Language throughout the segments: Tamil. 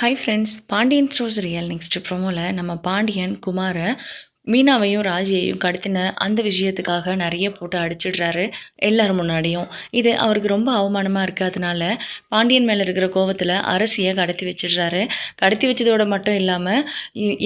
Hi friends Pandian stores real next ப்ரோமோவில் நம்ம பாண்டியன் குமாரை மீனாவையும் ராஜியையும் கடத்தின அந்த விஷயத்துக்காக நிறைய போட்டு அடிச்சிடுறாரு எல்லார் முன்னாடியும். இது அவருக்கு ரொம்ப அவமானமாக இருக்கிறதுனால பாண்டியன் மேலே இருக்கிற கோவத்தில் அரசியை கடத்தி வச்சிடுறாரு. கடத்தி வச்சதோட மட்டும் இல்லாமல்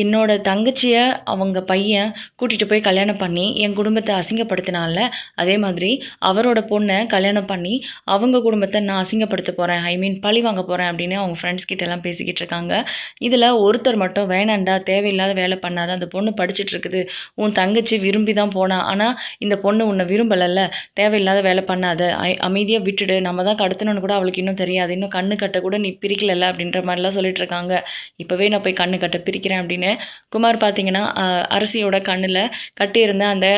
என்னோட தங்கச்சியை அவங்க பையன் கூட்டிகிட்டு போய் கல்யாணம் பண்ணி என் குடும்பத்தை அசிங்கப்படுத்தினால அதே மாதிரி அவரோட பொண்ணை கல்யாணம் பண்ணி அவங்க குடும்பத்தை நான் அசிங்கப்படுத்த போகிறேன் ஐ மீன் பழி வாங்க போகிறேன் அப்படின்னு அவங்க ஃப்ரெண்ட்ஸ் கிட்ட பேசிக்கிட்டு இருக்காங்க. இதில் ஒருத்தர் மட்டும் வேணாண்டா தேவையில்லாத வேலை பண்ணாத அந்த பொண்ணு படிச்சுட்டு இருக்குது. உன் தங்கச்சி விரும்பி தான் போனான் ஆனால் இந்த பொண்ணு உன்னை விரும்பலைல்ல. தேவையில்லாத வேலை பண்ணாத. அமைதியாக விட்டுடு. நம்ம தான் கடத்தணும்னு கூட அவளுக்கு இன்னும் தெரியாது. இன்னும் கண்ணு கட்ட கூட நீ பிரிக்கலல்ல அப்படின்ற மாதிரிலாம் சொல்லிட்டு இருக்காங்க. இப்போவே நான் போய் கண்ணு கட்ட பிரிக்கிறேன் அப்படின்னு. குமார் பார்த்தீங்கன்னா அரசியோட கண்ணில் கட்டியிருந்த அந்த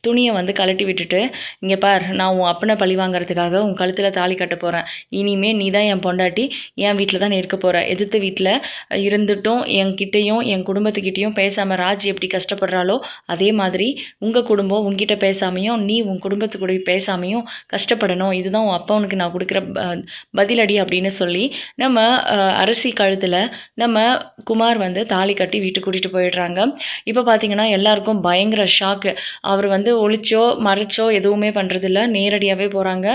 துணியை வந்து கழட்டி விட்டுட்டு இங்கே பார் நான் உன் அப்பனை பழி வாங்குறதுக்காக உன் கழுத்தில் தாலி கட்ட போகிறேன் இனிமே நீ தான் என் பொண்டாட்டி என் வீட்டில் தான் இருக்க போகிற எதிர்த்து வீட்டில் இருந்துட்டும் என்கிட்டையும் என் குடும்பத்துக்கிட்டேயும் பேசாமல் ராஜ் எப்படி கஷ்டப்படுறாளோ அதே மாதிரி உங்கள் குடும்பம் உங்ககிட்ட பேசாமையும் நீ உன் குடும்பத்து கூட பேசாமையும் கஷ்டப்படணும். இதுதான் உன் அப்பா உனக்கு நான் கொடுக்குற ப- பதிலடி அப்படின்னு சொல்லி நம்ம அரசி கழுத்தில் நம்ம குமார் வந்து தாலி கட்டி வீட்டுக்கு கூட்டிகிட்டு போயிடுறாங்க. இப்போ பார்த்தீங்கன்னா எல்லாருக்கும் பயங்கர ஷாக்கு அவர் வந்து ஒழிச்சோ மறைச்சோ எதுவுமே பண்ணுறதில்ல நேரடியாகவே போகிறாங்க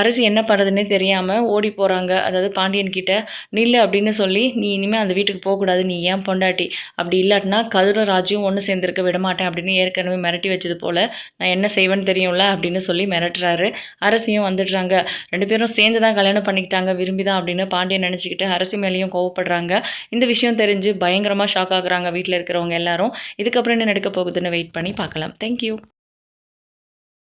அரசு என்ன பண்ணுறதுன்னே தெரியாமல் ஓடி போகிறாங்க அதாவது பாண்டியன் கிட்ட நில்லு அப்படின்னு சொல்லி நீ இனிமேல் அந்த வீட்டுக்கு போகக்கூடாது. நீ ஏன் பொண்டாட்டி? அப்படி இல்லாட்டினா கதிரராஜும் ஒன்று சேர்ந்திருக்க விட மாட்டேன் அப்படின்னு ஏற்கனவே மிரட்டி வச்சது போல் நான் என்ன செய்வேன்னு தெரியும்ல அப்படின்னு சொல்லி மிரட்டுறாரு. அரசியும் வந்துடுறாங்க. ரெண்டு பேரும் சேர்ந்து தான் கல்யாணம் பண்ணிக்கிட்டாங்க. விரும்பி தான் அப்படின்னு பாண்டியன் நினச்சிக்கிட்டு அரசி மேலேயும் கோவப்படுறாங்க. இந்த விஷயம் தெரிஞ்சு பயங்கரமாக ஷாக் ஆகுறாங்க வீட்டில் இருக்கிறவங்க எல்லாரும். இதுக்கப்புறம் என்ன நடக்க போகுதுன்னு வெயிட் பண்ணி பார்க்கலாம். தேங்க்யூ